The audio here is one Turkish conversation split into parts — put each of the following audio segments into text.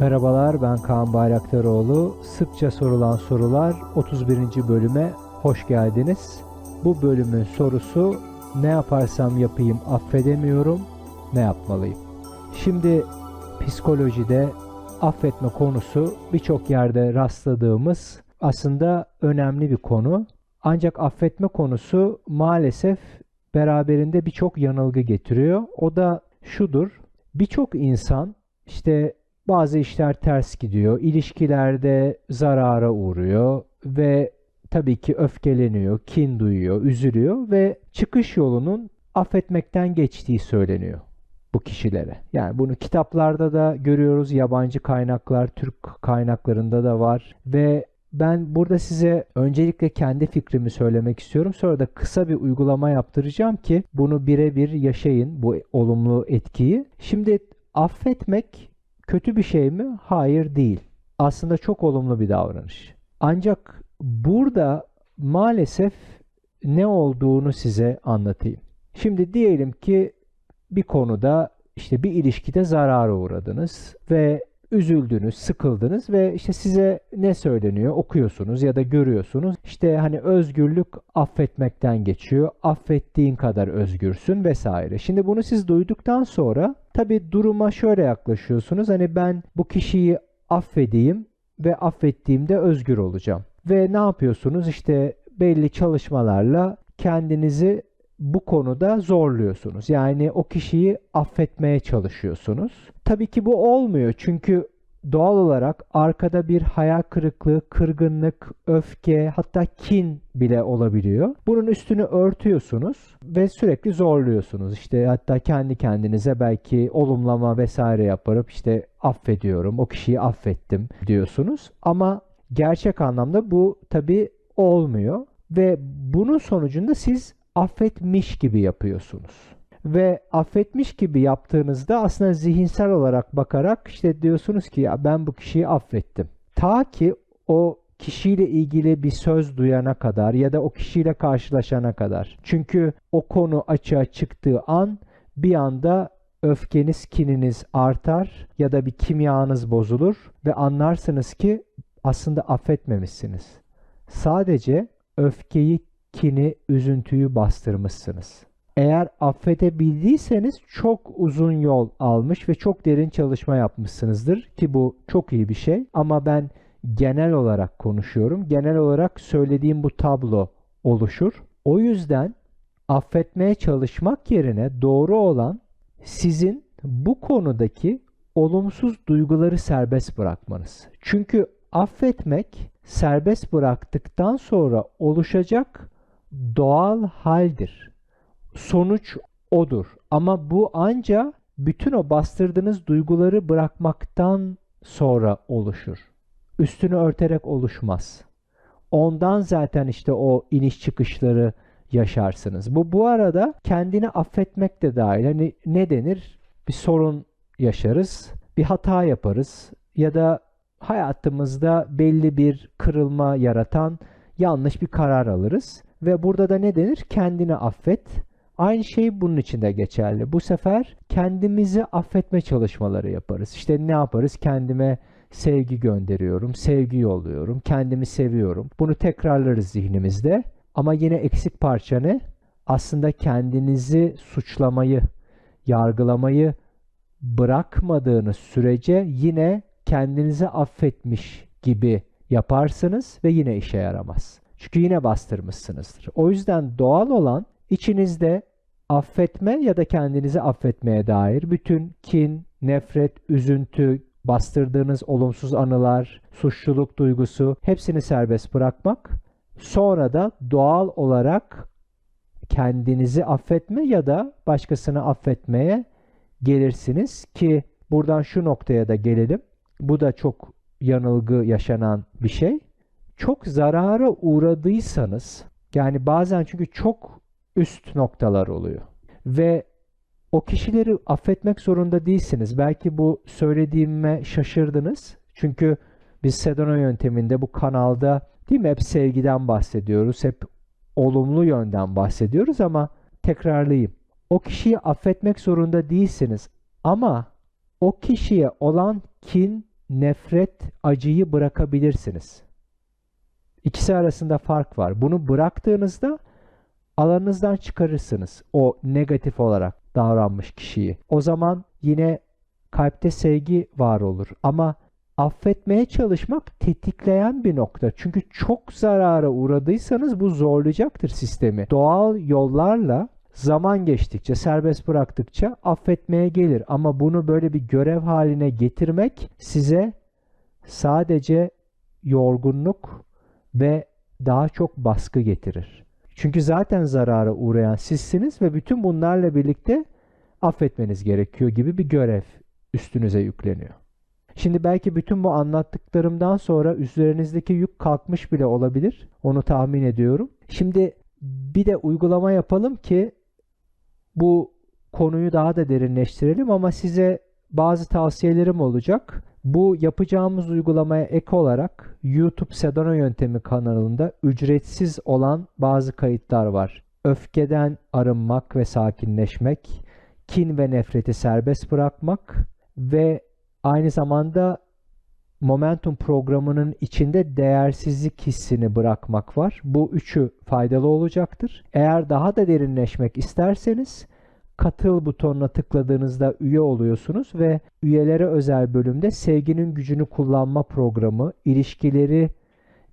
Merhabalar ben Kaan Bayraktaroğlu. Sıkça sorulan sorular 31. bölüme hoş geldiniz. Bu bölümün sorusu ne yaparsam yapayım affedemiyorum, ne yapmalıyım? Şimdi psikolojide affetme konusu birçok yerde rastladığımız aslında önemli bir konu. Ancak affetme konusu maalesef beraberinde birçok yanılgı getiriyor. O da şudur. Birçok insan işte bazı işler ters gidiyor, ilişkilerde zarara uğruyor ve tabii ki öfkeleniyor, kin duyuyor, üzülüyor ve çıkış yolunun affetmekten geçtiği söyleniyor bu kişilere. Yani bunu kitaplarda da görüyoruz, yabancı kaynaklar, Türk kaynaklarında da var ve ben burada size öncelikle kendi fikrimi söylemek istiyorum. Sonra da kısa bir uygulama yaptıracağım ki bunu birebir yaşayın bu olumlu etkiyi. Şimdi affetmek kötü bir şey mi? Hayır değil. Aslında çok olumlu bir davranış. Ancak burada maalesef ne olduğunu size anlatayım. Şimdi diyelim ki bir konuda işte bir ilişkide zarara uğradınız ve üzüldünüz, sıkıldınız ve işte size ne söyleniyor okuyorsunuz ya da görüyorsunuz. İşte hani özgürlük affetmekten geçiyor. Affettiğin kadar özgürsün vesaire. Şimdi bunu siz duyduktan sonra tabii duruma şöyle yaklaşıyorsunuz. Hani ben bu kişiyi affedeyim ve affettiğimde özgür olacağım. Ve ne yapıyorsunuz? İşte belli çalışmalarla kendinizi bu konuda zorluyorsunuz. Yani o kişiyi affetmeye çalışıyorsunuz. Tabii ki bu olmuyor çünkü doğal olarak arkada bir hayal kırıklığı, kırgınlık, öfke hatta kin bile olabiliyor. Bunun üstünü örtüyorsunuz ve sürekli zorluyorsunuz. İşte hatta kendi kendinize belki olumlama vesaire yaparıp işte affediyorum, o kişiyi affettim diyorsunuz. Ama gerçek anlamda bu tabii olmuyor ve bunun sonucunda siz affetmiş gibi yapıyorsunuz. Ve affetmiş gibi yaptığınızda aslında zihinsel olarak bakarak işte diyorsunuz ki ya ben bu kişiyi affettim. Ta ki o kişiyle ilgili bir söz duyana kadar ya da o kişiyle karşılaşana kadar. Çünkü o konu açığa çıktığı an bir anda öfkeniz, kininiz artar ya da bir kimyanız bozulur ve anlarsınız ki aslında affetmemişsiniz. Sadece öfkeyi, kini, üzüntüyü bastırmışsınız. Eğer affedebildiyseniz çok uzun yol almış ve çok derin çalışma yapmışsınızdır ki bu çok iyi bir şey ama ben genel olarak konuşuyorum. Genel olarak söylediğim bu tablo oluşur. O yüzden affetmeye çalışmak yerine doğru olan sizin bu konudaki olumsuz duyguları serbest bırakmanız. Çünkü affetmek serbest bıraktıktan sonra oluşacak doğal haldir. Sonuç odur. Ama bu anca bütün o bastırdığınız duyguları bırakmaktan sonra oluşur. Üstünü örterek oluşmaz. Ondan zaten işte o iniş çıkışları yaşarsınız. Bu bu arada kendini affetmek de dahil. Hani ne denir? Bir sorun yaşarız, bir hata yaparız ya da hayatımızda belli bir kırılma yaratan yanlış bir karar alırız. Ve burada da ne denir? Kendini affet. Aynı şey bunun için de geçerli. Bu sefer kendimizi affetme çalışmaları yaparız. İşte ne yaparız? Kendime sevgi gönderiyorum, sevgi yolluyorum, kendimi seviyorum. Bunu tekrarlarız zihnimizde. Ama yine eksik parça ne? Aslında kendinizi suçlamayı, yargılamayı bırakmadığınız sürece yine kendinizi affetmiş gibi yaparsınız ve yine işe yaramaz. Çünkü yine bastırmışsınızdır. O yüzden doğal olan içinizde affetme ya da kendinizi affetmeye dair bütün kin, nefret, üzüntü, bastırdığınız olumsuz anılar, suçluluk duygusu hepsini serbest bırakmak. Sonra da doğal olarak kendinizi affetme ya da başkasını affetmeye gelirsiniz ki buradan şu noktaya da gelelim. Bu da çok yanılgı yaşanan bir şey. Çok zarara uğradıysanız yani bazen çünkü çok üst noktalar oluyor ve o kişileri affetmek zorunda değilsiniz. Belki bu söylediğime şaşırdınız. Çünkü biz Sedona yönteminde bu kanalda değil mi hep sevgiden bahsediyoruz. Hep olumlu yönden bahsediyoruz ama tekrarlayayım. O kişiyi affetmek zorunda değilsiniz ama o kişiye olan kin, nefret, acıyı bırakabilirsiniz. İkisi arasında fark var. Bunu bıraktığınızda alanınızdan çıkarırsınız o negatif olarak davranmış kişiyi. O zaman yine kalpte sevgi var olur. Ama affetmeye çalışmak tetikleyen bir nokta. Çünkü çok zarara uğradıysanız bu zorlayacaktır sistemi. Doğal yollarla zaman geçtikçe, serbest bıraktıkça affetmeye gelir. Ama bunu böyle bir görev haline getirmek size sadece yorgunluk ve daha çok baskı getirir. Çünkü zaten zarara uğrayan sizsiniz ve bütün bunlarla birlikte affetmeniz gerekiyor gibi bir görev üstünüze yükleniyor. Şimdi belki bütün bu anlattıklarımdan sonra üzerinizdeki yük kalkmış bile olabilir. Onu tahmin ediyorum. Şimdi bir de uygulama yapalım ki bu konuyu daha da derinleştirelim ama size bazı tavsiyelerim olacak. Bu yapacağımız uygulamaya ek olarak YouTube Sedona Yöntemi kanalında ücretsiz olan bazı kayıtlar var. Öfkeden arınmak ve sakinleşmek, kin ve nefreti serbest bırakmak ve aynı zamanda Momentum programının içinde değersizlik hissini bırakmak var. Bu üçü faydalı olacaktır. Eğer daha da derinleşmek isterseniz katıl butonuna tıkladığınızda üye oluyorsunuz ve üyelere özel bölümde sevginin gücünü kullanma programı, ilişkileri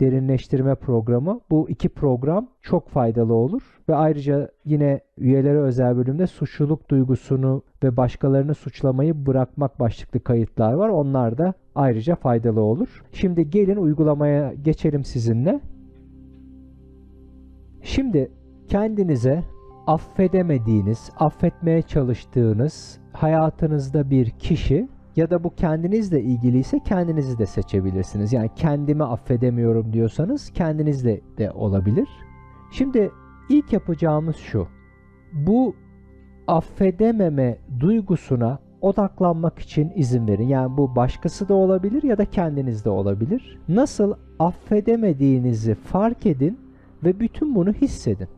derinleştirme programı. Bu iki program çok faydalı olur ve ayrıca yine üyelere özel bölümde suçluluk duygusunu ve başkalarını suçlamayı bırakmak başlıklı kayıtlar var. Onlar da ayrıca faydalı olur. Şimdi gelin uygulamaya geçelim sizinle. Şimdi kendinize affedemediğiniz, affetmeye çalıştığınız hayatınızda bir kişi ya da bu kendinizle ilgiliyse kendinizi de seçebilirsiniz. Yani kendimi affedemiyorum diyorsanız kendinizle de olabilir. Şimdi ilk yapacağımız şu. Bu affedememe duygusuna odaklanmak için izin verin. Yani bu başkası da olabilir ya da kendiniz de olabilir. Nasıl affedemediğinizi fark edin ve bütün bunu hissedin.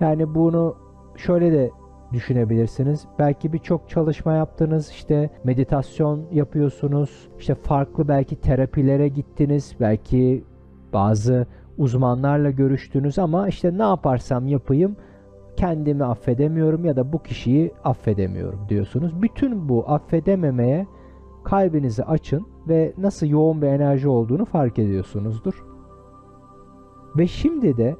Yani bunu şöyle de düşünebilirsiniz. Belki birçok çalışma yaptınız, işte meditasyon yapıyorsunuz, işte farklı belki terapilere gittiniz, belki bazı uzmanlarla görüştünüz ama işte ne yaparsam yapayım kendimi affedemiyorum ya da bu kişiyi affedemiyorum diyorsunuz. Bütün bu affedememeye kalbinizi açın ve nasıl yoğun bir enerji olduğunu fark ediyorsunuzdur. Ve şimdi de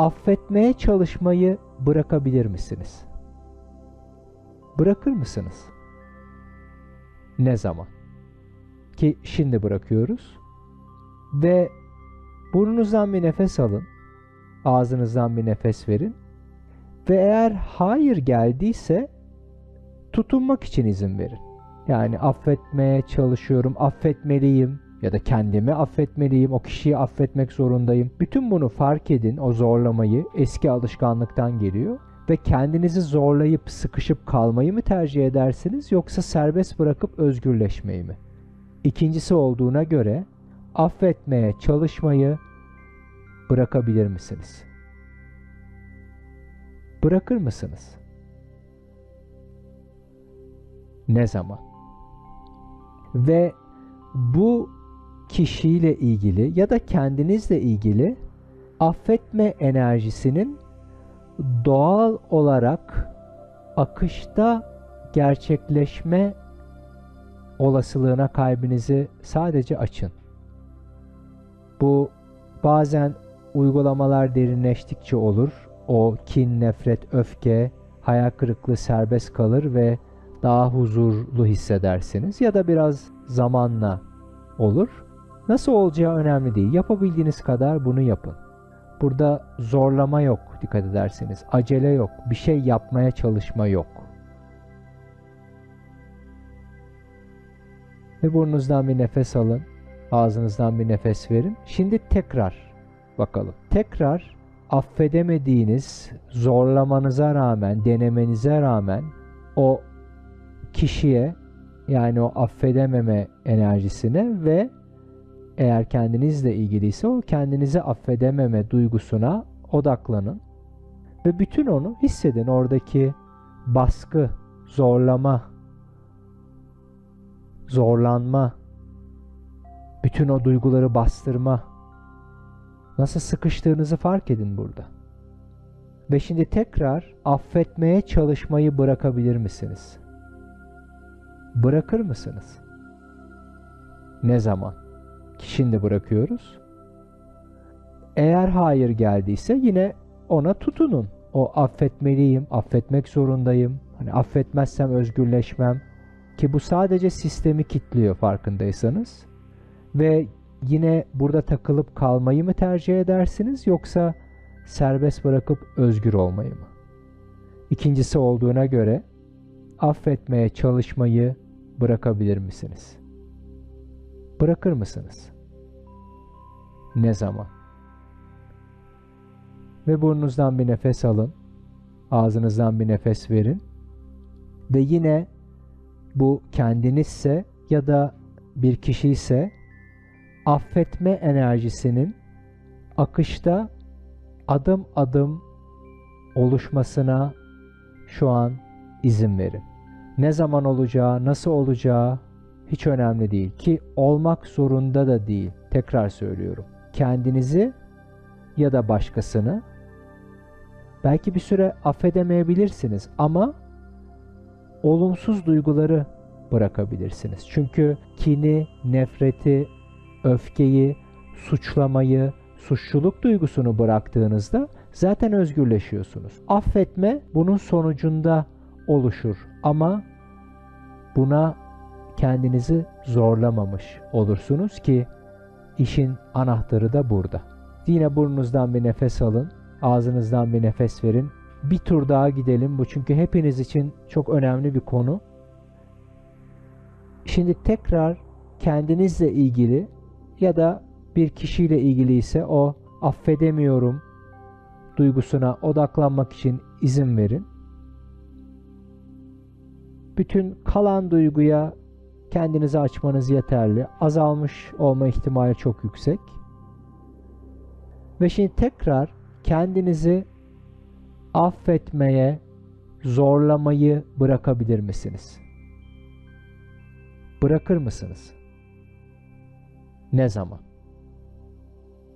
affetmeye çalışmayı bırakabilir misiniz? Bırakır mısınız? Ne zaman? Ki şimdi bırakıyoruz. Ve burnunuzdan bir nefes alın. Ağzınızdan bir nefes verin. Ve eğer hayır geldiyse tutunmak için izin verin. Yani affetmeye çalışıyorum, affetmeliyim ya da kendimi affetmeliyim, o kişiyi affetmek zorundayım. Bütün bunu fark edin, o zorlamayı eski alışkanlıktan geliyor ve kendinizi zorlayıp sıkışıp kalmayı mı tercih edersiniz yoksa serbest bırakıp özgürleşmeyi mi? İkincisi olduğuna göre affetmeye çalışmayı bırakabilir misiniz? Bırakır mısınız? Ne zaman? Ve bu kişiyle ilgili ya da kendinizle ilgili affetme enerjisinin doğal olarak akışta gerçekleşme olasılığına kalbinizi sadece açın. Bu bazen uygulamalar derinleştikçe olur. O kin, nefret, öfke, hayal kırıklığı serbest kalır ve daha huzurlu hissedersiniz ya da biraz zamanla olur. Nasıl olacağı önemli değil. Yapabildiğiniz kadar bunu yapın. Burada zorlama yok dikkat ederseniz. Acele yok. Bir şey yapmaya çalışma yok. Ve burnunuzdan bir nefes alın. Ağzınızdan bir nefes verin. Şimdi tekrar bakalım. Tekrar affedemediğiniz zorlamanıza rağmen, denemenize rağmen o kişiye yani o affedememe enerjisine ve eğer kendinizle ilgiliyse o kendinizi affedememe duygusuna odaklanın ve bütün onu hissedin. Oradaki baskı, zorlama, zorlanma, bütün o duyguları bastırma, nasıl sıkıştığınızı fark edin burada. Ve şimdi tekrar affetmeye çalışmayı bırakabilir misiniz? Bırakır mısınız? Ne zaman? Şimdi bırakıyoruz. Eğer hayır geldiyse yine ona tutunun. O affetmeliyim, affetmek zorundayım. Hani affetmezsem özgürleşmem. Ki bu sadece sistemi kitliyor farkındaysanız. Ve yine burada takılıp kalmayı mı tercih edersiniz yoksa serbest bırakıp özgür olmayı mı? İkincisi olduğuna göre affetmeye çalışmayı bırakabilir misiniz? Bırakır mısınız? Ne zaman? Ve burnunuzdan bir nefes alın. Ağzınızdan bir nefes verin. Ve yine bu kendinizse ya da bir kişi ise affetme enerjisinin akışta adım adım oluşmasına şu an izin verin. Ne zaman olacağı, nasıl olacağı hiç önemli değil ki olmak zorunda da değil. Tekrar söylüyorum. Kendinizi ya da başkasını belki bir süre affedemeyebilirsiniz ama olumsuz duyguları bırakabilirsiniz. Çünkü kini, nefreti, öfkeyi, suçlamayı, suçluluk duygusunu bıraktığınızda zaten özgürleşiyorsunuz. Affetme bunun sonucunda oluşur ama buna kendinizi zorlamamış olursunuz ki işin anahtarı da burada. Yine burnunuzdan bir nefes alın, ağzınızdan bir nefes verin. Bir tur daha gidelim bu çünkü hepiniz için çok önemli bir konu. Şimdi tekrar kendinizle ilgili ya da bir kişiyle ilgili ise o affedemiyorum duygusuna odaklanmak için izin verin. Bütün kalan duyguya kendinizi açmanız yeterli. Azalmış olma ihtimali çok yüksek. Ve şimdi tekrar kendinizi affetmeye, zorlamayı bırakabilir misiniz? Bırakır mısınız? Ne zaman?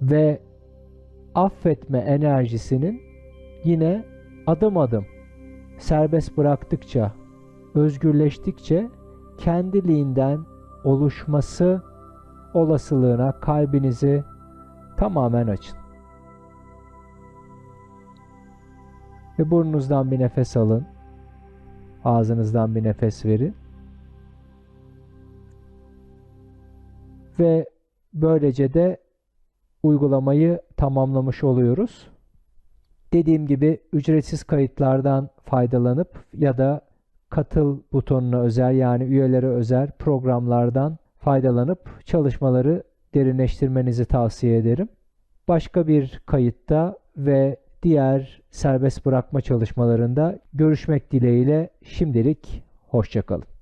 Ve affetme enerjisinin yine adım adım serbest bıraktıkça, özgürleştikçe kendiliğinden oluşması olasılığına kalbinizi tamamen açın. Ve burnunuzdan bir nefes alın. Ağzınızdan bir nefes verin. Ve böylece de uygulamayı tamamlamış oluyoruz. Dediğim gibi ücretsiz kayıtlardan faydalanıp ya da katıl butonuna özel yani üyelere özel programlardan faydalanıp çalışmaları derinleştirmenizi tavsiye ederim. Başka bir kayıtta ve diğer serbest bırakma çalışmalarında görüşmek dileğiyle şimdilik hoşçakalın.